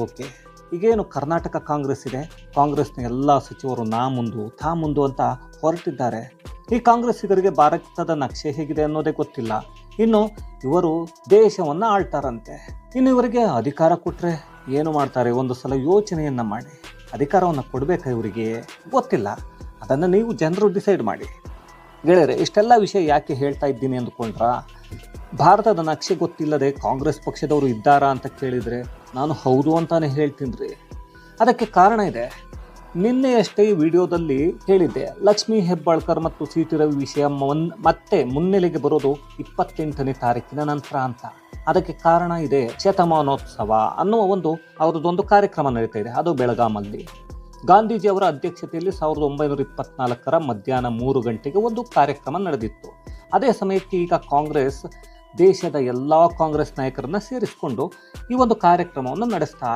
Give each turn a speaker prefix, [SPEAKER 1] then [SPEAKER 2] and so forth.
[SPEAKER 1] Okay. ಈಗೇನು ಕರ್ನಾಟಕ ಕಾಂಗ್ರೆಸ್ ಇದೆ? ಕಾಂಗ್ರೆಸ್ನ ಎಲ್ಲ ಸಚಿವರು ನಾ ಮುಂದು ತಾ ಮುಂದು ಅಂತ ಹೊರಟಿದ್ದಾರೆ. ಈ ಕಾಂಗ್ರೆಸ್ಸಿಗರಿಗೆ ಭಾರತದ ನಕ್ಷೆ ಹೇಗಿದೆ ಅನ್ನೋದೇ ಗೊತ್ತಿಲ್ಲ. ಇನ್ನು ಇವರು ದೇಶವನ್ನು ಆಳ್ತಾರಂತೆ. ಇನ್ನು ಇವರಿಗೆ ಅಧಿಕಾರ ಕೊಟ್ಟರೆ ಏನು ಮಾಡ್ತಾರೆ? ಒಂದು ಸಲ ಯೋಚನೆಯನ್ನು ಮಾಡಿ. ಅಧಿಕಾರವನ್ನು ಕೊಡಬೇಕಾ ಇವರಿಗೆ? ಗೊತ್ತಿಲ್ಲ. ಅದನ್ನು ನೀವು ಜನರು ಡಿಸೈಡ್ ಮಾಡಿ. ಗೆಳೆಯರೆ, ಇಷ್ಟೆಲ್ಲ ವಿಷಯ ಯಾಕೆ ಹೇಳ್ತಾ ಇದ್ದೀನಿ ಅಂದ್ಕೊಂಡ್ರಾ? ಭಾರತದ ನಕ್ಷೆ ಗೊತ್ತಿಲ್ಲದೆ ಕಾಂಗ್ರೆಸ್ ಪಕ್ಷದವರು ಇದ್ದಾರಾ ಅಂತ ಕೇಳಿದರೆ, ನಾನು ಹೌದು ಅಂತಾನೆ ಹೇಳ್ತೀನಿ ಅದಕ್ಕೆ ಕಾರಣ ಇದೆ. ನಿನ್ನೆಯಷ್ಟೇ ಈ ವಿಡಿಯೋದಲ್ಲಿ ಹೇಳಿದ್ದೆ, ಲಕ್ಷ್ಮೀ ಹೆಬ್ಬಾಳ್ಕರ್ ಮತ್ತು ಸಿ ಟಿ ರವಿ ವಿಷಯ ಮತ್ತೆ ಮುನ್ನೆಲೆಗೆ ಬರೋದು ಇಪ್ಪತ್ತೆಂಟನೇ ತಾರೀಕಿನ ನಂತರ ಅಂತ. ಅದಕ್ಕೆ ಕಾರಣ ಇದೆ, ಶತಮಾನೋತ್ಸವ ಅನ್ನುವ ಒಂದು ಅವರದೊಂದು ಕಾರ್ಯಕ್ರಮ ನಡೀತಾ ಇದೆ, ಅದು ಬೆಳಗಾಮಲ್ಲಿ. ಗಾಂಧೀಜಿ ಅವರ ಅಧ್ಯಕ್ಷತೆಯಲ್ಲಿ ಸಾವಿರದ ಒಂಬೈನೂರ ಇಪ್ಪತ್ನಾಲ್ಕರ ಮಧ್ಯಾಹ್ನ ಮೂರು ಗಂಟೆಗೆ ಒಂದು ಕಾರ್ಯಕ್ರಮ ನಡೆದಿತ್ತು. ಅದೇ ಸಮಯಕ್ಕೆ ಈಗ ಕಾಂಗ್ರೆಸ್ ದೇಶದ ಎಲ್ಲ ಕಾಂಗ್ರೆಸ್ ನಾಯಕರನ್ನ ಸೇರಿಸಿಕೊಂಡು ಈ ಒಂದು ಕಾರ್ಯಕ್ರಮವನ್ನು ನಡೆಸ್ತಾ